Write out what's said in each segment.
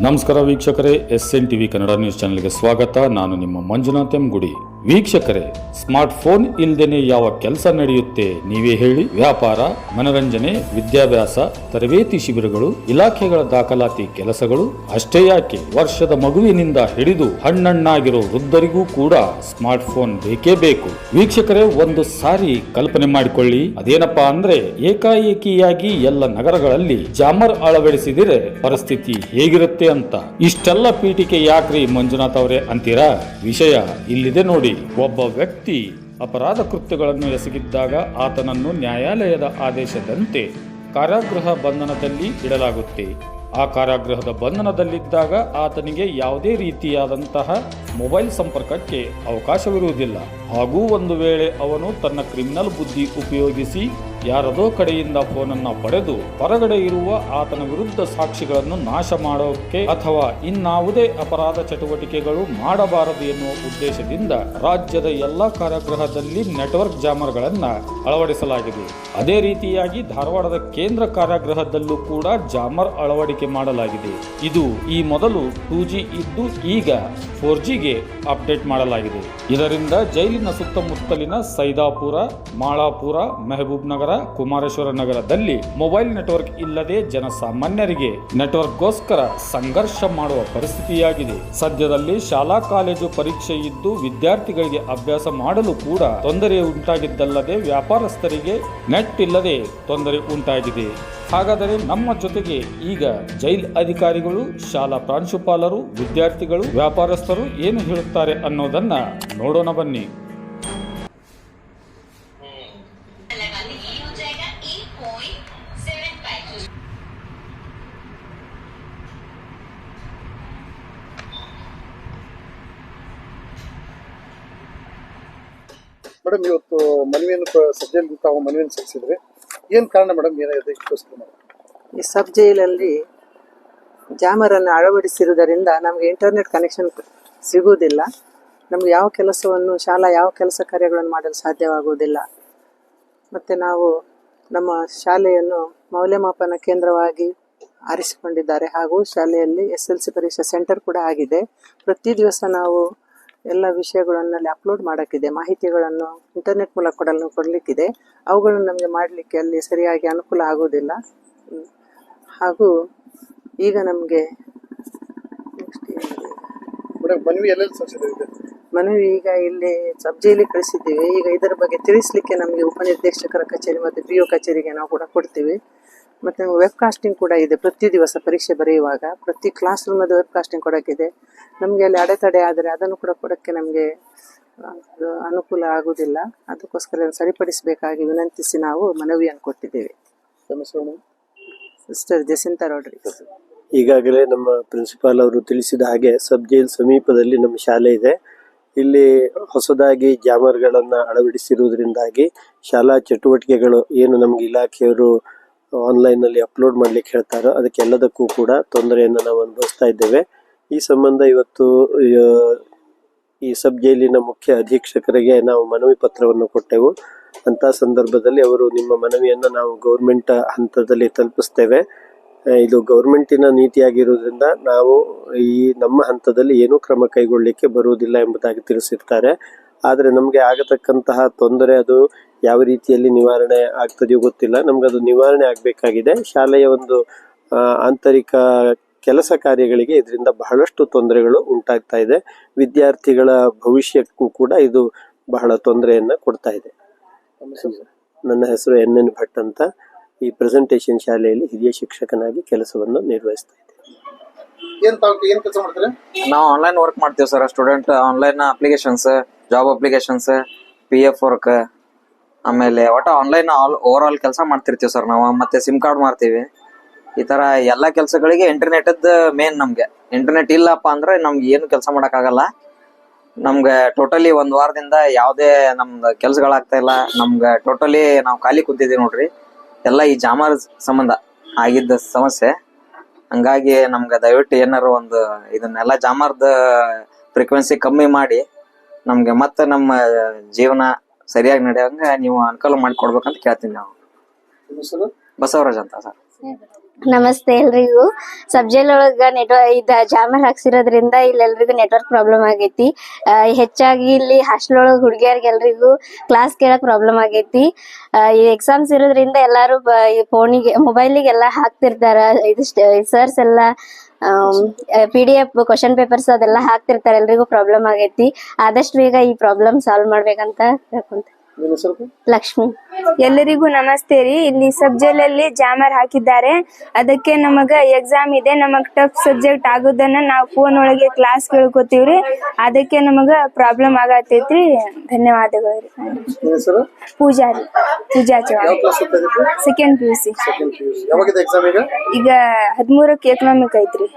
ನಮಸ್ಕಾರ ವೀಕ್ಷಕರೇ S N TV Kannada news ಚಾನೆಲ್ಗೆ ಸ್ವಾಗತ. ನಾನು ನಿಮ್ಮ ಮಂಜುನಾಥ್ ಎಂ ಗುಡಿ ವೀಕ್ಷಕರೇ ಸ್ಮಾರ್ಟ್ ಫೋನ್ ಇಲ್ಲದೇನೆ ಯಾವ ಕೆಲಸ ನಡೆಯುತ್ತೆ ನೀವೇ ಹೇಳಿ. ವ್ಯಾಪಾರ, ಮನರಂಜನೆ, ವಿದ್ಯಾಭ್ಯಾಸ, ತರಬೇತಿ ಶಿಬಿರಗಳು, ಇಲಾಖೆಗಳ ದಾಖಲಾತಿ ಕೆಲಸಗಳು, ಅಷ್ಟೇ ಯಾಕೆ ವರ್ಷದ ಮಗುವಿನಿಂದ ಹಿಡಿದು ಹಣ್ಣಣ್ಣಾಗಿರೋ ವೃದ್ಧರಿಗೂ ಕೂಡ ಸ್ಮಾರ್ಟ್ ಫೋನ್ ಬೇಕೇ ಬೇಕು. ವೀಕ್ಷಕರೇ, ಒಂದು ಸಾರಿ ಕಲ್ಪನೆ ಮಾಡಿಕೊಳ್ಳಿ. ಅದೇನಪ್ಪಾ ಅಂದ್ರೆ, ಏಕಾಏಕಿಯಾಗಿ ಎಲ್ಲ ನಗರಗಳಲ್ಲಿ ಜಾಮರ್ ಅಳವಡಿಸಿದರೆ ಪರಿಸ್ಥಿತಿ ಹೇಗಿರುತ್ತೆ ಅಂತ. ಇಷ್ಟೆಲ್ಲ ಪೀಠಿಕೆ ಯಾಕ್ರಿ ಮಂಜುನಾಥ್ ಅವರೇ ಅಂತೀರಾ? ವಿಷಯ ಇಲ್ಲಿದೆ ನೋಡಿ. ಒಬ್ಬ ವ್ಯಕ್ತಿ ಅಪರಾಧ ಕೃತ್ಯಗಳನ್ನು ಎಸಗಿದ್ದಾಗ ಆತನನ್ನು ನ್ಯಾಯಾಲಯದ ಆದೇಶದಂತೆ ಕಾರಾಗೃಹ ಬಂಧನದಲ್ಲಿ ಇಡಲಾಗುತ್ತೆ. ಆ ಕಾರಾಗೃಹದ ಬಂಧನದಲ್ಲಿದ್ದಾಗ ಆತನಿಗೆ ಯಾವುದೇ ರೀತಿಯಾದಂತಹ ಮೊಬೈಲ್ ಸಂಪರ್ಕಕ್ಕೆ ಅವಕಾಶವಿರುವುದಿಲ್ಲ. ಹಾಗೂ ಒಂದು ವೇಳೆ ಅವನು ತನ್ನ ಕ್ರಿಮಿನಲ್ ಬುದ್ಧಿ ಉಪಯೋಗಿಸಿ ಯಾರದೋ ಕಡೆಯಿಂದ ಫೋನನ್ನು ಪಡೆದು ಹೊರಗಡೆ ಇರುವ ಆತನ ವಿರುದ್ಧ ಸಾಕ್ಷಿಗಳನ್ನು ನಾಶ ಮಾಡೋಕೆ ಅಥವಾ ಇನ್ನಾವುದೇ ಅಪರಾಧ ಚಟುವಟಿಕೆಗಳು ಮಾಡಬಾರದು ಎನ್ನುವ ಉದ್ದೇಶದಿಂದ ರಾಜ್ಯದ ಎಲ್ಲಾ ಕಾರಾಗೃಹದಲ್ಲಿ ನೆಟ್ವರ್ಕ್ ಜಾಮರ್ಗಳನ್ನು ಅಳವಡಿಸಲಾಗಿದೆ. ಅದೇ ರೀತಿಯಾಗಿ ಧಾರವಾಡದ ಕೇಂದ್ರ ಕಾರಾಗೃಹದಲ್ಲೂ ಕೂಡ ಜಾಮರ್ ಅಳವಡಿಕೆ ಮಾಡಲಾಗಿದೆ. ಇದು ಈ ಮೊದಲು ಟೂ ಜಿ ಇದ್ದು ಈಗ ಫೋರ್ ಜಿಗೆ ಅಪ್ಡೇಟ್ ಮಾಡಲಾಗಿದೆ. ಇದರಿಂದ ಜೈಲಿನ ಸುತ್ತಮುತ್ತಲಿನ ಸೈದಾಪುರ, ಮಾಳಾಪುರ, ಮೆಹಬೂಬ್ ನಗರ ಕುಮಾರೇಶ್ವರ ನಗರದಲ್ಲಿ ಮೊಬೈಲ್ ನೆಟ್ವರ್ಕ್ ಇಲ್ಲದೆ ಜನಸಾಮಾನ್ಯರಿಗೆ ನೆಟ್ವರ್ಕ್ಗೋಸ್ಕರ ಸಂಘರ್ಷ ಮಾಡುವ ಪರಿಸ್ಥಿತಿಯಾಗಿದೆ. ಸದ್ಯದಲ್ಲಿ ಶಾಲಾ ಕಾಲೇಜು ಪರೀಕ್ಷೆ ಇದ್ದು ವಿದ್ಯಾರ್ಥಿಗಳಿಗೆ ಅಭ್ಯಾಸ ಮಾಡಲು ಕೂಡ ತೊಂದರೆ ಉಂಟಾಗಿದ್ದಲ್ಲದೆ ವ್ಯಾಪಾರಸ್ಥರಿಗೆ ನೆಟ್ ಇಲ್ಲದೆ ತೊಂದರೆ ಉಂಟಾಗಿದೆ. ಹಾಗಾದರೆ ನಮ್ಮ ಜೊತೆಗೆ ಈಗ ಜೈಲ್ ಅಧಿಕಾರಿಗಳು, ಶಾಲಾ ಪ್ರಾಂಶುಪಾಲರು, ವಿದ್ಯಾರ್ಥಿಗಳು, ವ್ಯಾಪಾರಸ್ಥರು ಏನು ಹೇಳುತ್ತಾರೆ ಅನ್ನೋದನ್ನ ನೋಡೋಣ ಬನ್ನಿ. ಮೇಡಮ್, ಇವತ್ತು ಮನವಿಯನ್ನು ಸಬ್ಜೆಯಲ್ಲಿ ತಾವು ಮನವಿಯನ್ನು ಸಲ್ಲಿಸಿದ್ರೆ. ಏನು ಕಾರಣ ಮೇಡಮ್, ಏನಾಗಿದೆ? ಈ ಸಬ್ ಜೈಲಲ್ಲಿ ಜಾಮರನ್ನು ಅಳವಡಿಸಿರುವುದರಿಂದ ನಮಗೆ ಇಂಟರ್ನೆಟ್ ಕನೆಕ್ಷನ್ ಸಿಗುವುದಿಲ್ಲ. ನಮಗೆ ಯಾವ ಕೆಲಸವನ್ನು, ಶಾಲಾ ಯಾವ ಕೆಲಸ ಕಾರ್ಯಗಳನ್ನು ಮಾಡಲು ಸಾಧ್ಯವಾಗುವುದಿಲ್ಲ. ಮತ್ತು ನಾವು ನಮ್ಮ ಶಾಲೆಯನ್ನು ಮೌಲ್ಯಮಾಪನ ಕೇಂದ್ರವಾಗಿ ಆರಿಸಿಕೊಂಡಿದ್ದಾರೆ. ಹಾಗೂ ಶಾಲೆಯಲ್ಲಿ ಎಸ್ ಎಲ್ ಸಿ ಪರೀಕ್ಷಾ ಸೆಂಟರ್ ಕೂಡ ಆಗಿದೆ. ಪ್ರತಿ ದಿವಸ ನಾವು ಎಲ್ಲ ವಿಷಯಗಳನ್ನಲ್ಲಿ ಅಪ್ಲೋಡ್ ಮಾಡೋಕ್ಕಿದೆ. ಮಾಹಿತಿಗಳನ್ನು ಇಂಟರ್ನೆಟ್ ಮೂಲಕ ಕೊಡಲು ಕೊಡಲಿಕ್ಕಿದೆ. ಅವುಗಳನ್ನು ನಮಗೆ ಮಾಡಲಿಕ್ಕೆ ಅಲ್ಲಿ ಸರಿಯಾಗಿ ಅನುಕೂಲ ಆಗೋದಿಲ್ಲ ಹಾಗೂ ಈಗ ನಮಗೆ ಮನವಿ ಈಗ? ಇಲ್ಲಿ ಸಬ್ಜೆಯಲ್ಲಿ ಕಳಿಸಿದ್ದೀವಿ. ಈಗ ಇದರ ಬಗ್ಗೆ ತಿಳಿಸ್ಲಿಕ್ಕೆ ನಮಗೆ ಉಪನಿರ್ದೇಶಕರ ಕಚೇರಿ ಮತ್ತು ಪಿ ಒ ಕಚೇರಿಗೆ ನಾವು ಕೂಡ ಕೊಡ್ತೀವಿ. ಮತ್ತು ವೆಬ್ ಕಾಸ್ಟಿಂಗ್ ಕೂಡ ಇದೆ. ಪ್ರತಿ ದಿವಸ ಪರೀಕ್ಷೆ ಬರೆಯುವಾಗ ಪ್ರತಿ ಕ್ಲಾಸ್ ರೂಮದ ವೆಬ್ ಕಾಸ್ಟಿಂಗ್ ಕೊಡೋಕ್ಕಿದೆ. ನಮಗೆ ಅಲ್ಲಿ ಅಡೆತಡೆ ಆದರೆ ಅದನ್ನು ಕೂಡ ಕೊಡೋಕ್ಕೆ ನಮಗೆ ಅನುಕೂಲ ಆಗುವುದಿಲ್ಲ ಅದಕ್ಕೋಸ್ಕರ ಸರಿಪಡಿಸಬೇಕಾಗಿ ವಿನಂತಿಸಿ ನಾವು ಮನವಿಯನ್ನು ಕೊಟ್ಟಿದ್ದೇವೆ? ಸಿಸ್ಟರ್ ಜಸಿಂತ ರೋಡ್ರಿಗ್ಸ್ ಈಗಾಗಲೇ ನಮ್ಮ ಪ್ರಿನ್ಸಿಪಾಲ್ ಅವರು ತಿಳಿಸಿದ ಹಾಗೆ ಸಬ್ ಜೈಲ್ ಸಮೀಪದಲ್ಲಿ ನಮ್ಮ ಶಾಲೆ ಇದೆ. ಇಲ್ಲಿ ಹೊಸದಾಗಿ ಜಾಮರ್ಗಳನ್ನು ಅಳವಡಿಸಿರುವುದರಿಂದಾಗಿ ಶಾಲಾ ಚಟುವಟಿಕೆಗಳು ಏನು ನಮಗೆ ಇಲಾಖೆಯವರು ಆನ್ಲೈನ್ನಲ್ಲಿ ಅಪ್ಲೋಡ್ ಮಾಡ್ಲಿಕ್ಕೆ ಹೇಳ್ತಾರೋ. ಅದಕ್ಕೆಲ್ಲದಕ್ಕೂ ಕೂಡ ತೊಂದರೆಯನ್ನು ನಾವು ಅನುಭವಿಸ್ತಾ ಇದ್ದೇವೆ. ಈ ಸಂಬಂಧ ಇವತ್ತು, ಈ ಸಬ್ ಜೈಲಿನ ಮುಖ್ಯ ಅಧೀಕ್ಷಕರಿಗೆ ನಾವು ಮನವಿ ಪತ್ರವನ್ನು ಕೊಟ್ಟೆವು. ಅಂತ ಸಂದರ್ಭದಲ್ಲಿ ಅವರು ನಿಮ್ಮ ಮನವಿಯನ್ನು ನಾವು ಗೌರ್ಮೆಂಟ್ ಹಂತದಲ್ಲಿ ತಲುಪಿಸ್ತೇವೆ. ಇದು ಗೌರ್ಮೆಂಟಿನ ನೀತಿಯಾಗಿರುವುದರಿಂದ ನಾವು ಈ ನಮ್ಮ ಹಂತದಲ್ಲಿ ಏನೂ ಕ್ರಮ ಕೈಗೊಳ್ಳಲಿಕ್ಕೆ ಬರುವುದಿಲ್ಲ ಎಂಬುದಾಗಿ ತಿಳಿಸಿರ್ತಾರೆ. ಆದರೆ ನಮಗೆ ಆಗತಕ್ಕಂತಹ ತೊಂದರೆ ಅದು ಯಾವ ರೀತಿಯಲ್ಲಿ ನಿವಾರಣೆ ಆಗ್ತದೆಯೋ ಗೊತ್ತಿಲ್ಲ. ನಮ್ಗೆ ಅದು ನಿವಾರಣೆ ಆಗಬೇಕಾಗಿದೆ. ಶಾಲೆಯ ಒಂದು ಆಂತರಿಕ ಕೆಲಸ ಕಾರ್ಯಗಳಿಗೆ ಇದರಿಂದ ಬಹಳಷ್ಟು ತೊಂದರೆಗಳು ಉಂಟಾಗ್ತಾ ಇದೆ. ವಿದ್ಯಾರ್ಥಿಗಳ ಭವಿಷ್ಯಕ್ಕೂ ಕೂಡ ಇದು ಬಹಳ ತೊಂದರೆಯನ್ನು ಕೊಡ್ತಾ ಇದೆ. ನನ್ನ ಹೆಸರು ಎನ್ ಎನ್ ಭಟ್ ಅಂತ. ಈ ಪ್ರೆಸೆಂಟೇಷನ್ ಶಾಲೆಯಲ್ಲಿ ಹಿರಿಯ ಶಿಕ್ಷಕನಾಗಿ ಕೆಲಸವನ್ನು ನಿರ್ವಹಿಸ್ತಾ ಏನ್ ಏನ್ ಕೆಲಸ ಮಾಡ್ತೀರಿ? ನಾವು ಆನ್ಲೈನ್ ವರ್ಕ್ ಮಾಡ್ತೀವಿ sir student online applications job applications P F work ಆಮೇಲೆ ಒಟ್ಟ ಆನ್ಲೈನ್ ಆಲ್ ಓವರ್ ಆಲ್ ಕೆಲಸ ಮಾಡ್ತಿರ್ತೀವಿ ಸರ್ ನಾವು, ಮತ್ತೆ ಸಿಮ್ ಕಾರ್ಡ್ ಮಾಡ್ತೀವಿ. ಈ ತರ ಎಲ್ಲಾ ಕೆಲಸಗಳಿಗೆ ಇಂಟರ್ನೆಟ್ ಮೇನ್ ನಮ್ಗೆ. ಇಂಟರ್ನೆಟ್ ಇಲ್ಲಪ್ಪ ಅಂದ್ರೆ ನಮ್ಗೆ ಏನು ಕೆಲಸ ಆಗಲ್ಲ ನಮ್ಗೆ ಟೋಟಲಿ ಒಂದ್ ವಾರದಿಂದ ಯಾವುದೇ ನಮ್ದು ಕೆಲ್ಸಗಳಾಗ್ತಾ ಇಲ್ಲ. ನಮ್ಗೆ ಟೋಟಲಿ ನಾವು ಖಾಲಿ ಕುಂತಿದ್ದೀವಿ ನೋಡ್ರಿ. ಎಲ್ಲ ಈ ಜಾಮರ್ ಸಂಬಂಧ ಆಗಿದ್ದ ಸಮಸ್ಯೆ. ಹಂಗಾಗಿ ನಮ್ಗೆ ದಯವಿಟ್ಟು ಏನಾರು ಒಂದು ಇದನ್ನೆಲ್ಲ ಜಾಮರ್ದ ಫ್ರೀಕ್ವೆನ್ಸಿ ಕಮ್ಮಿ ಮಾಡಿ ನಮ್ಗೆ ಮತ್ತೆ ನಮ್ಮ ಜೀವನ ಸರಿಯಾಗಿ ನಡೆಯೋಂಗೆ ನೀವು ಅನುಕೂಲ ಮಾಡಿಕೊಡ್ಬೇಕಂತ ಕೇಳ್ತೀನಿ ನಾವು. ಬಸವರಾಜ್ ಅಂತ ಸರ್. ನಮಸ್ತೆ ಎಲ್ರಿಗೂ. ಸಬ್ಜೆಲ್ ಒಳಗ ನೆಟ್ವರ್ಕ್ ಇದ ಜಾಮರ್ ಹಾಕ್ಸಿರೋದ್ರಿಂದ ಇಲ್ಲಿ ಎಲ್ರಿಗೂ ನೆಟ್ವರ್ಕ್ ಪ್ರಾಬ್ಲಮ್ ಆಗೈತಿ ಹೆಚ್ಚಾಗಿ ಇಲ್ಲಿ ಹಾಸ್ಟೆಲ್ ಒಳಗ ಹುಡುಗಿಯರ್ಗೆ ಎಲ್ರಿಗೂ ಕ್ಲಾಸ್ ಕೇಳಕ್ ಪ್ರಾಬ್ಲಮ್ ಆಗೈತಿ. ಈ ಎಕ್ಸಾಮ್ಸ್ ಇರೋದ್ರಿಂದ ಎಲ್ಲಾರು ಫೋನಿಗೆ ಮೊಬೈಲಿಗೆಲ್ಲ ಹಾಕ್ತಿರ್ತಾರ. ಇದು ಸರ್ಸ್ ಎಲ್ಲ P D F question papers ಅದೆಲ್ಲ ಹಾಕ್ತಿರ್ತಾರೆ. ಎಲ್ರಿಗೂ ಪ್ರಾಬ್ಲಮ್ ಆಗೈತಿ. ಆದಷ್ಟು ಬೇಗ ಈ ಪ್ರಾಬ್ಲಮ್ ಸಾಲ್ವ್ ಮಾಡ್ಬೇಕಂತ ಕೇಳ್ಕೊಂತ ನಿಮ್ಮ ಹೆಸರು ಲಕ್ಷ್ಮಿ. ಎಲ್ಲರಿಗೂ ನಮಸ್ತೆ ರೀ. ಇಲ್ಲಿ ಸಬ್ಜೆಕ್ಟ್ ಅಲ್ಲಿ ಜಾಮರ್ ಹಾಕಿದ್ದಾರೆ. ಅದಕ್ಕೆ ನಮಗ ಎಕ್ಸಾಮ್ ಇದೆ. ನಮಗ್ ಟಫ್ ಸಬ್ಜೆಕ್ಟ್ ಆಗೋದನ್ನ ನಾವು ಫೋನ್ ಒಳಗೆ ಕ್ಲಾಸ್ ಕೇಳ್ಕೊತೀವ್ರಿ ಅದಕ್ಕೆ ನಮಗ ಪ್ರಾಬ್ಲಮ್ ಆಗತೈತ್ರಿ. ಧನ್ಯವಾದಗಳು ರೀ. ನಿಮ್ಮ ಹೆಸರು? ಪೂಜಾರಿ. ಪೂಜಾ ಯಾವ Chauhan. Class second P U C second P U C ಯಾವಾಗಿದೆ exam ಈಗ? ಈಗ ಹದಿಮೂರಕ್ಕೆ ಎಕನಾಮಿಕ್ ಐತ್ರಿ.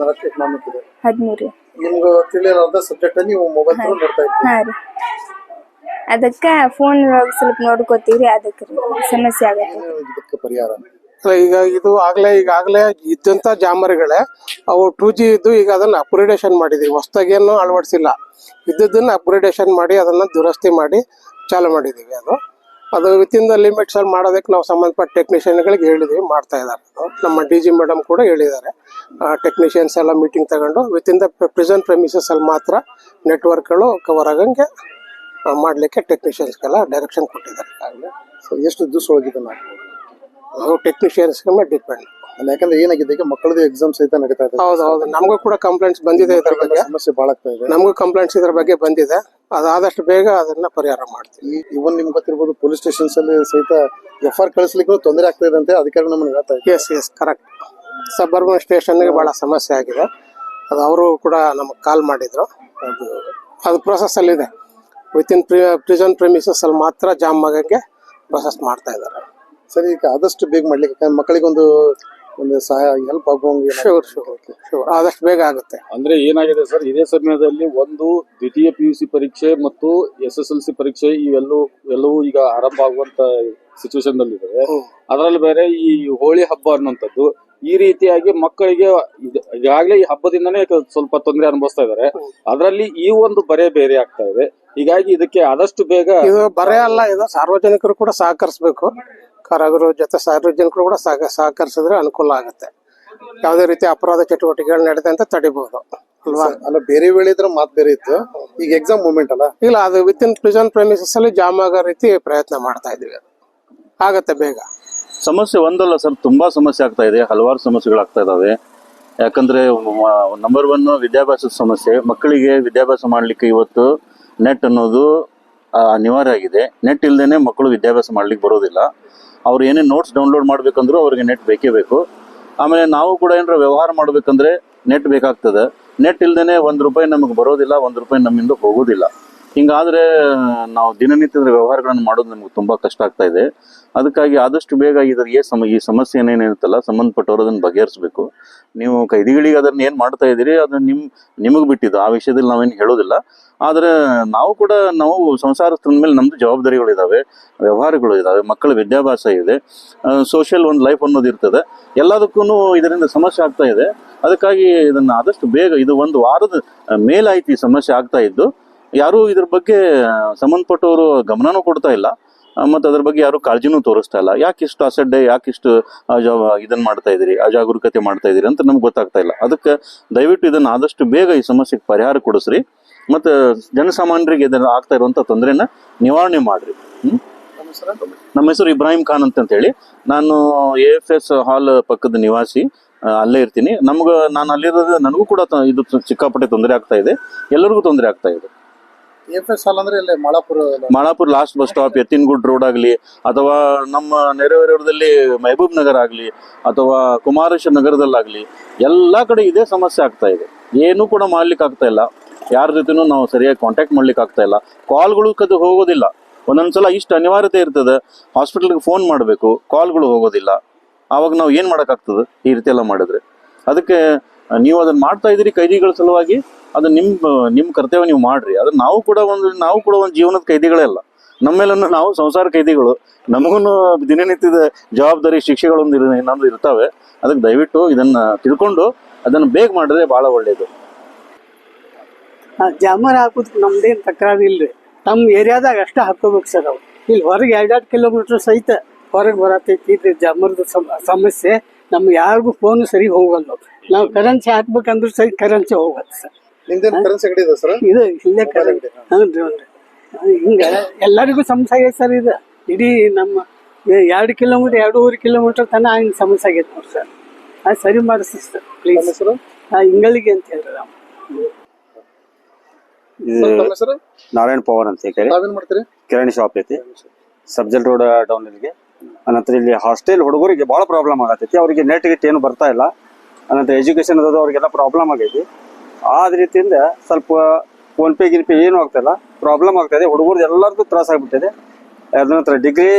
ನಾಲ್ಕು ಎಕನಾಮಿಕ್ ಇದೆ. ಹದಿಮೂರು. ನಿಮ್ಗೆ ತಿಳಿಯಲಾರ್ದ ಸಬ್ಜೆಕ್ಟ್ ನೀವು ಮೊಬೈಲ್ ತಗೊಂಡು ನೋಡ್ತಾ ಹಾ ರೀ. ಅದಕ್ಕ ಫೋನ್ ಸ್ವಲ್ಪ ನೋಡ್ಕೋತೀವಿ ಅದಕ್ಕೆ ಸಮಸ್ಯೆ ಆಗುತ್ತೆ. ಪರಿಹಾರ. ಈಗ ಇದು ಆಗ್ಲೇ, ಈಗಾಗಲೇ ಇದ್ದಂತ ಜಾಮರ್ಗಳೇ, ಅವು ಟೂ ಜಿ ಇದ್ದು ಈಗ ಅದನ್ನ ಅಪ್ಗ್ರೇಡೇಷನ್ ಮಾಡಿದೀವಿ. ಹೊಸ್ದಾಗೇನು ಅಳವಡಿಸಿಲ್ಲ. ಇದ್ದದನ್ನ ಅಪ್ಗ್ರೇಡೇಷನ್ ಮಾಡಿ, ಅದನ್ನ ದುರಸ್ತಿ ಮಾಡಿ ಚಾಲು ಮಾಡಿದೀವಿ ಅದು. ಅದು ವಿತಿನ್ ದ ಲಿಮಿಟ್ಸ್ ಅಲ್ಲಿ ಮಾಡೋದಕ್ಕೆ ನಾವು ಸಂಬಂಧಪಟ್ಟ ಟೆಕ್ನಿಷಿಯನ್ಗಳಿಗೆ ಹೇಳಿದ್ವಿ, ಮಾಡ್ತಾ ಇದ್ದಾರೆ. ನಮ್ಮ ಡಿ ಜಿ ಮೇಡಮ್ ಕೂಡ ಹೇಳಿದ್ದಾರೆ. ಟೆಕ್ನಿಷಿಯನ್ಸ್ ಎಲ್ಲ ಮೀಟಿಂಗ್ ತಗೊಂಡು ವಿತಿನ್ ದ ಪ್ರೆಸೆಂಟ್ ಪ್ರೆಮಿಸಸ್ ಅಲ್ಲಿ ಮಾತ್ರ ನೆಟ್ವರ್ಕ್ಗಳು ಕವರ್ ಆಗಂಗೆ ಮಾಡ್ಲಿಕ್ಕೆ ಟೆಕ್ನಿಷಿಯನ್ಸ್ಗೆಲ್ಲ ಡೈರೆಕ್ಷನ್ ಕೊಟ್ಟಿದ್ದಾರೆ. ಸೊ ಎಷ್ಟು ದಿವಸ ಹೋಗಿದೆ ನಾವು? ಅವರು ಅದು ಟೆಕ್ನಿಷಿಯನ್ಸ್ ಮೇಲೆ ಡಿಪೆಂಡ್ ಯಾಕಂದ್ರೆ ಏನಾಗಿದೆ ಈಗ ಮಕ್ಕಳದ್ದು ಎಕ್ಸಾಮ್ ಸಹಿತ ನಡೀತಾ ಇದೆ. ಹೌದು ಹೌದು. ನಮಗೂ ಕೂಡ ಕಂಪ್ಲೇಂಟ್ಸ್ ಬಂದಿದೆ ಇದರ ಬಗ್ಗೆ. ಸಮಸ್ಯೆ ಭಾಳ ಆಗ್ತಾ ಇದೆ. ನಮಗೂ ಕಂಪ್ಲೇಂಟ್ಸ್ ಇದ್ರ ಬಗ್ಗೆ ಬಂದಿದೆ. ಅದಾದಷ್ಟು ಬೇಗ ಅದನ್ನ ಪರಿಹಾರ ಮಾಡ್ತೀವಿ. ಇವನ್ ನಿಮ್ಗೆ ಗೊತ್ತಿರ್ಬೋದು ಪೊಲೀಸ್ ಸ್ಟೇಷನ್ಸ್ ಅಲ್ಲಿ ಸಹಿತ ಎಫ್ ಆರ್ ಕಳಿಸ್ಲಿಕ್ಕೂ ತೊಂದರೆ ಆಗ್ತಾ ಇದೆ ಅಂತ ಅಧಿಕಾರಿ ನಮ್ಮನ್ನು ಹೇಳ್ತಾ ಇದೆ ಎಸ್ ಎಸ್ ಕರೆಕ್ಟ್ ಸಬರ್ಬನ್ ಸ್ಟೇಷನ್ಗೆ ಭಾಳ ಸಮಸ್ಯೆ ಆಗಿದೆ. ಅದು ಅವರು ಕೂಡ ನಮಗೆ ಕಾಲ್ ಮಾಡಿದ್ರು. ಅದು ಅದು ಪ್ರೊಸೆಸ್ ಅಲ್ಲಿ ವಿತಿನ್ ಪ್ರಿಸನ್ ಪ್ರಿಮಿಸಸ್ ಅಲ್ಲಿ ಮಾತ್ರ ಜಾಮ್ ಆಗೋಕ್ಕೆ ಪ್ರೊಸೆಸ್ ಮಾಡ್ತಾ ಇದ್ದಾರೆ. ಸರಿ ಈಗ ಆದಷ್ಟು ಬೇಗ ಮಾಡ್ಲಿಕ್ಕೆ ಯಾಕಂದ್ರೆ ಮಕ್ಕಳಿಗೊಂದು ಒಂದು ಸಹಾಯ ಹೆಲ್ಪ್ ಆಗುವಂಗೆ ಶೋರ್ ಶೂರ್ ಶೂರ್ ಶೂರ್ ಆದಷ್ಟು ಬೇಗ ಆಗುತ್ತೆ. ಅಂದ್ರೆ ಏನಾಗಿದೆ ಸರ್ ಇದೇ ಸಮಯದಲ್ಲಿ ಒಂದು ದ್ವಿತೀಯ ಪಿ ಯು ಸಿ ಪರೀಕ್ಷೆ ಮತ್ತು ಎಸ್ ಎಸ್ ಎಲ್ ಸಿ ಪರೀಕ್ಷೆ ಇವೆಲ್ಲವೂ ಎಲ್ಲವೂ ಈಗ ಆರಂಭ ಆಗುವಂತ ಸಿಚುವೇಶನ್ನಲ್ಲಿ ಇದಾವೆ. ಅದರಲ್ಲಿ ಬೇರೆ ಈ ಹೋಳಿ ಹಬ್ಬ ಅನ್ನುವಂಥದ್ದು ಈ ರೀತಿಯಾಗಿ ಮಕ್ಕಳಿಗೆ ಇದ್- ಈಗಾಗಲೇ ಈ ಹಬ್ಬದಿಂದನೇ ಸ್ವಲ್ಪ ತೊಂದರೆ ಅನುಭವಿಸ್ತಾ ಇದ್ದಾರೆ. ಅದರಲ್ಲಿ ಈ ಒಂದು ಬರೆ ಬೇರೆ ಆಗ್ತಾ ಇದೆ. ಹೀಗಾಗಿ ಇದಕ್ಕೆ ಆದಷ್ಟು ಬೇಗ ಇದು ಬರೇ ಅಲ್ಲ ಇದು ಸಾರ್ವಜನಿಕರು ಕೂಡ ಸಹಕರಿಸಬೇಕು. ಕಾರಾಗರು ಜೊತೆ ಸಾರ್ವಜನಿಕರು ಕೂಡ ಸಹ ಸಹಕರಿಸಿದ್ರೆ ಅನುಕೂಲ ಆಗುತ್ತೆ. ಯಾವುದೇ ರೀತಿ ಅಪರಾಧ ಚಟುವಟಿಕೆಗಳು ಅಂತ ತಡಿಬಹುದು ಅಲ್ವಾ? ಅಲ್ಲ ಬೇರೆ ವೇಳೆ ಇದ್ರೆ ಮಾತು ಬೇರೆ ಇತ್ತು. ಈಗ ಎಕ್ಸಾಮ್ ಮೂಮೆಂಟ್ ಅಲ್ಲ? ಇಲ್ಲ ಅದು ವಿತಿನ್ ಪ್ರಿಸನ್ ಪ್ರೆಮಿಸಸ್ ಅಲ್ಲಿ ಜಾಮ್ ಆಗೋ ರೀತಿ ಪ್ರಯತ್ನ ಮಾಡ್ತಾ ಇದೀವಿ ಆಗತ್ತೆ ಬೇಗ. ಸಮಸ್ಯೆ ಒಂದಲ್ಲ ಸರ್ ತುಂಬಾ ಸಮಸ್ಯೆ ಆಗ್ತಾ ಇದೆ ಹಲವಾರು ಸಮಸ್ಯೆಗಳಾಗ್ತಾ ಇದಾವೆ. ಯಾಕಂದ್ರೆ ನಂಬರ್ ಒನ್ ವಿದ್ಯಾಭ್ಯಾಸದ ಸಮಸ್ಯೆ ಮಕ್ಕಳಿಗೆ ವಿದ್ಯಾಭ್ಯಾಸ ಮಾಡ್ಲಿಕ್ಕೆ ಇವತ್ತು ನೆಟ್ ಅನ್ನೋದು ಅನಿವಾರ್ಯ ಆಗಿದೆ. ನೆಟ್ ಇಲ್ದೇನೆ ಮಕ್ಕಳು ವಿದ್ಯಾಭ್ಯಾಸ ಮಾಡ್ಲಿಕ್ಕೆ ಬರೋದಿಲ್ಲ. ಅವ್ರು ಏನೇ ನೋಟ್ಸ್ ಡೌನ್ಲೋಡ್ ಮಾಡ್ಬೇಕಂದ್ರೂ ಅವ್ರಿಗೆ ನೆಟ್ ಬೇಕೇ ಬೇಕು. ಆಮೇಲೆ ನಾವು ಕೂಡ ಏನಾರ ವ್ಯವಹಾರ ಮಾಡ್ಬೇಕಂದ್ರೆ ನೆಟ್ ಬೇಕಾಗ್ತದೆ. ನೆಟ್ ಇಲ್ದೇನೆ ಒಂದು ರೂಪಾಯಿ ನಮಗೆ ಬರೋದಿಲ್ಲ, ಒಂದು ರೂಪಾಯಿ ನಮ್ಮಿಂದ ಹೋಗೋದಿಲ್ಲ. ಹಿಂಗಾದ್ರೆ, ನಾವು ದಿನನಿತ್ಯದ ವ್ಯವಹಾರಗಳನ್ನು ಮಾಡೋದು ನಮ್ಗೆ ತುಂಬಾ ಕಷ್ಟ ಆಗ್ತಾ ಇದೆ. ಅದಕ್ಕಾಗಿ ಆದಷ್ಟು ಬೇಗ ಇದ್ರ ಏ ಸಮ, ಈ ಸಮಸ್ಯೆ ಏನೇನಿರುತ್ತಲ್ಲ, ಸಂಬಂಧಪಟ್ಟವರು ಅದನ್ನ ಬಗೆಹರಿಸಬೇಕು. ನೀವು ಕೈದಿಗಳಿಗೆ ಅದನ್ನ ಏನ್ ಮಾಡ್ತಾ ಇದ್ದೀರಿ ಅದು ನಿಮ್, ನಿಮಗ್ ಬಿಟ್ಟಿದ್ದು, ಆ ವಿಷಯದಲ್ಲಿ ನಾವೇನು ಹೇಳೋದಿಲ್ಲ. ಆದ್ರೆ ನಾವು ಕೂಡ, ನಾವು ಸಂಸಾರಸ್ಥರ ಮೇಲೆ ನಮ್ದು ಜವಾಬ್ದಾರಿಗಳು ಇದಾವೆ, ವ್ಯವಹಾರಗಳು ಇದಾವೆ, ಮಕ್ಕಳ ವಿದ್ಯಾಭ್ಯಾಸ ಇದೆ ಸೋಷಿಯಲ್ ಒಂದು ಲೈಫ್ ಅನ್ನೋದು ಇರ್ತದೆ. ಎಲ್ಲದಕ್ಕೂ ಇದರಿಂದ ಸಮಸ್ಯೆ ಆಗ್ತಾ ಇದೆ. ಅದಕ್ಕಾಗಿ ಇದನ್ನ ಆದಷ್ಟು ಬೇಗ, ಇದು ಒಂದು ವಾರದ ಮೇಲಾಯ್ತು ಈ ಸಮಸ್ಯೆ ಆಗ್ತಾ ಇದ್ದು ಯಾರು ಇದ್ರ ಬಗ್ಗೆ ಸಂಬಂಧಪಟ್ಟವರು ಗಮನನೂ ಕೊಡ್ತಾ ಇಲ್ಲ. ಮತ್ತು ಅದ್ರ ಬಗ್ಗೆ ಯಾರು ಕಾಳಜಿನೂ ತೋರಿಸ್ತಾ ಇಲ್ಲ. ಯಾಕಿಷ್ಟು ಅಸಡ್ಡೆ ಯಾಕಿಷ್ಟು ಇಷ್ಟು ಇದನ್ನ ಮಾಡ್ತಾ ಇದ್ದೀರಿ, ಅಜಾಗರೂಕತೆ ಮಾಡ್ತಾ ಇದ್ದೀರಿ ಅಂತ ನಮ್ಗೆ ಗೊತ್ತಾಗ್ತಾ ಇಲ್ಲ. ಅದಕ್ಕೆ ದಯವಿಟ್ಟು ಇದನ್ನ ಆದಷ್ಟು ಬೇಗ ಈ ಸಮಸ್ಯೆಗೆ ಪರಿಹಾರ ಕೊಡಿಸ್ರಿ. ಮತ್ತು ಜನಸಾಮಾನ್ಯರಿಗೆ ಇದನ್ನು ಆಗ್ತಾ ಇರುವಂಥ ತೊಂದರೆನ ನಿವಾರಣೆ ಮಾಡ್ರಿ. ನಮ್ಮ ಹೆಸರು? ಇಬ್ರಾಹಿಂ ಖಾನ್ ಅಂತ ಹೇಳಿ. ನಾನು ಎ ಎಫ್ ಎಸ್ ಹಾಲ್ ಪಕ್ಕದ ನಿವಾಸಿ ಅಲ್ಲೇ ಇರ್ತೀನಿ. ನಮ್ಗೆ, ನಾನು ಅಲ್ಲಿರೋದು, ನನಗೂ ಕೂಡ ಇದು ಚಿಕ್ಕಾಪಟ್ಟೆ ತೊಂದರೆ ಆಗ್ತಾ ಇದೆ. ಎಲ್ಲರಿಗೂ ತೊಂದರೆ ಆಗ್ತಾ ಇದೆ. ಎಫ್ ಎಸ್ ಹಾಲ್ ಅಂದ್ರೆ Malapura last bus stop ಎತ್ತಿನಗುಡ್ road ಆಗಲಿ, ಅಥವಾ ನಮ್ಮ ನೆರೆಹೊರೆಯವರದಲ್ಲಿ ಮಹಬೂಬ್ ನಗರ ಆಗಲಿ, ಅಥವಾ ಕುಮಾರೇಶ್ವರ ನಗರದಲ್ಲಾಗಲಿ ಎಲ್ಲ ಕಡೆ ಇದೇ ಸಮಸ್ಯೆ ಆಗ್ತಾ ಇದೆ. ಏನೂ ಕೂಡ ಮಾಡ್ಲಿಕ್ಕೆ ಆಗ್ತಾ ಇಲ್ಲ. ಯಾರ ಜೊತೆನೂ ನಾವು ಸರಿಯಾಗಿ ಕಾಂಟ್ಯಾಕ್ಟ್ ಮಾಡ್ಲಿಕ್ಕೆ ಆಗ್ತಾ ಇಲ್ಲ. ಕಾಲ್ಗಳು ಕದ್ದು ಹೋಗೋದಿಲ್ಲ. ಒಂದೊಂದ್ಸಲ ಇಷ್ಟು ಅನಿವಾರ್ಯತೆ ಇರ್ತದೆ ಹಾಸ್ಪಿಟಲ್ಗೆ ಫೋನ್ ಮಾಡಬೇಕು ಕಾಲ್ಗಳು ಹೋಗೋದಿಲ್ಲ. ಆವಾಗ ನಾವು ಏನು ಮಾಡೋಕ್ಕಾಗ್ತದೆ? ಈ ರೀತಿ ಎಲ್ಲ ಮಾಡಿದ್ರೆ. ಅದಕ್ಕೆ ನೀವು ಅದನ್ನ ಮಾಡ್ತಾ ಇದ್ದೀರಿ ಕೈದಿಗಳ ಸಲುವಾಗಿ, ಅದು ನಿಮ್ ನಿಮ್ ಕರ್ತವ್ಯ ನೀವು ಮಾಡ್ರಿ. ಅದ್ರ ನಾವು ಕೂಡ ಒಂದು, ನಾವು ಕೂಡ ಒಂದು ಜೀವನದ ಕೈದಿಗಳೇ ಅಲ್ಲ. ನಮ್ಮೇಲನ್ನು ನಾವು ಸಂಸಾರ ಕೈದಿಗಳು. ನಮಗೂ ದಿನನಿತ್ಯದ ಜವಾಬ್ದಾರಿ, ಶಿಕ್ಷೆಗಳೊಂದು ಇನ್ನೊಂದು ಇರ್ತವೆ. ಅದಕ್ಕೆ ದಯವಿಟ್ಟು ಇದನ್ನ ತಿಳ್ಕೊಂಡು ಅದನ್ನ ಬೇಗ ಮಾಡಿದ್ರೆ ಬಹಳ ಒಳ್ಳೇದು. ಜಾಮರ್ ಹಾಕೋದಕ್ಕೆ ನಮ್ದೇನ್ ತಕರಾರು ಇಲ್ರಿ. ನಮ್ಮ ಏರಿಯಾದಾಗ ಅಷ್ಟೇ ಹಾಕೋಬೇಕು ಸರ್ ಅವು ಇಲ್ಲಿ ಹೊರಗೆ ಎರಡೆರಡು ಕಿಲೋಮೀಟರ್ ಸಹಿತ ಹೊರಗೆ ಬರತೈತಿ. ಜಾಮರ್ದ ಜಾಮರ್ದು ಸಮ- ಸಮಸ್ಯೆ. ನಮ್ಗೆ ಯಾರಿಗೂ ಫೋನ್ ಸರಿ ಹೋಗಲ್ಲ ನಾವು ಕರೆನ್ಸಿ ಹಾಕ್ಬೇಕಂದ್ರೆ ಸರಿ ಕರೆನ್ಸಿ ಹೋಗುತ್ತೆ ಸರ್. ನಿಮ್ದೇನು ಕರೆನ್ಸಿ ಅಂಗಡಿ ಇದೆ ಸರ್? ಇದು ಇಲ್ಲೇ ಕರೆನ್ಸಿ ಹೌದು ಹಿಂಗ ಎಲ್ಲರಿಗೂ ಸಮಸ್ಯೆ ಆಗೈತೆ ಸರ್ ಇದು. ಇಡೀ ನಮ್ಮ ಎರಡು ಕಿಲೋಮೀಟರ್ ಎರಡೂವರೆ ಕಿಲೋಮೀಟರ್ ತನಕ ಹಿಂಗೆ ಸಮಸ್ಯೆ ಆಗೈತೆ ನೋಡಿ ಸರ್. ಅದು ಸರಿ ಮಾಡಿಸಿ ಸರ್ ಪ್ಲೀಸ್ ಹೆಸರು? ಹಿಂಗಳಿಗೆ ಅಂತ ಹೇಳ್ರಿ ನಾವು ಸರ್, ತಮ್ಮ ಹೆಸರು? ನಾರಾಯಣ ಪವರ್ ಅಂತ ಹೇಳಿ ತಾವೇನ್ ಮಾಡ್ತೀರಿ? ಕಿರಾಣಿ ಶಾಪ್ ಐತಿ. ಸಬ್ಜಲ್ ರೋಡ್ ಡೌನ್ ಇಲ್ಲಿಗೆ. ಅನಂತರ ಇಲ್ಲಿ ಹಾಸ್ಟೆಲ್ ಹುಡುಗರಿಗೆ ಬಹಳ ಪ್ರಾಬ್ಲಮ್ ಆಗತೈತಿ. ಅವರಿಗೆ ನೆಟ್ ಗಿಟ್ ಏನು ಬರ್ತಾ ಇಲ್ಲ. ಅನಂತರ ಎಜುಕೇಶನ್ ಅದ ಅವ್ರಿಗೆಲ್ಲ ಪ್ರಾಬ್ಲಮ್ ಆಗೈತಿ. ಆದ ರೀತಿಯಿಂದ ಸ್ವಲ್ಪ ಫೋನ್ ಪೇ ಗಿನ್ ಪೇ ಏನು ಆಗ್ತಾಯಿಲ್ಲ ಪ್ರಾಬ್ಲಮ್ ಆಗ್ತಾ ಇದೆ. ಹುಡುಗರು ಎಲ್ಲರಿಗೂ ತ್ರಾಸ ಆಗ್ಬಿಟ್ಟಿದೆ. ಅದ ನಂತರ ಡಿಗ್ರಿ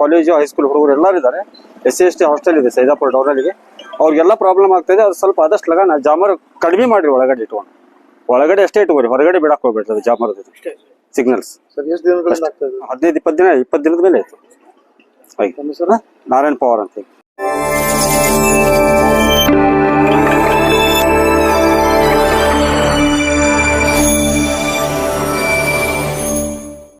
ಕಾಲೇಜು ಹೈಸ್ಕೂಲ್ ಹುಡುಗರು ಎಲ್ಲರೂ ಇದ್ದಾರೆ. S C S T hostel ಇದೆ ಸೈದಾಪುರ ಡೌನಲ್ಲಿಗೆ ಅವ್ರಿಗೆಲ್ಲ ಪ್ರಾಬ್ಲಮ್ ಆಗ್ತಾ ಇದೆ. ಅದು ಸ್ವಲ್ಪ ಆದಷ್ಟು ಲಗ ಜಾಮರು ಕಡಿಮೆ ಮಾಡಿ ಒಳಗಡೆ ಇಟ್ಕೊಂಡು. ಒಳಗಡೆ ಅಷ್ಟೇ ಇಟ್ಕೋರಿ. ಹೊರಗಡೆ ಬಿಡಕ್ಕೆ ಹೋಗ್ಬೇಡ್ರಿ ಅದು ಜಾಮರ್ ಸಿಗ್ನಲ್ಸ್ ಹದಿನೈದು ಇಪ್ಪತ್ತು ದಿನ ಇಪ್ಪತ್ತು ದಿನದ ಮೇಲೆ ಆಯ್ತು. ನಾರಾಯಣ್ ಪವಾರ್ ಅಂತ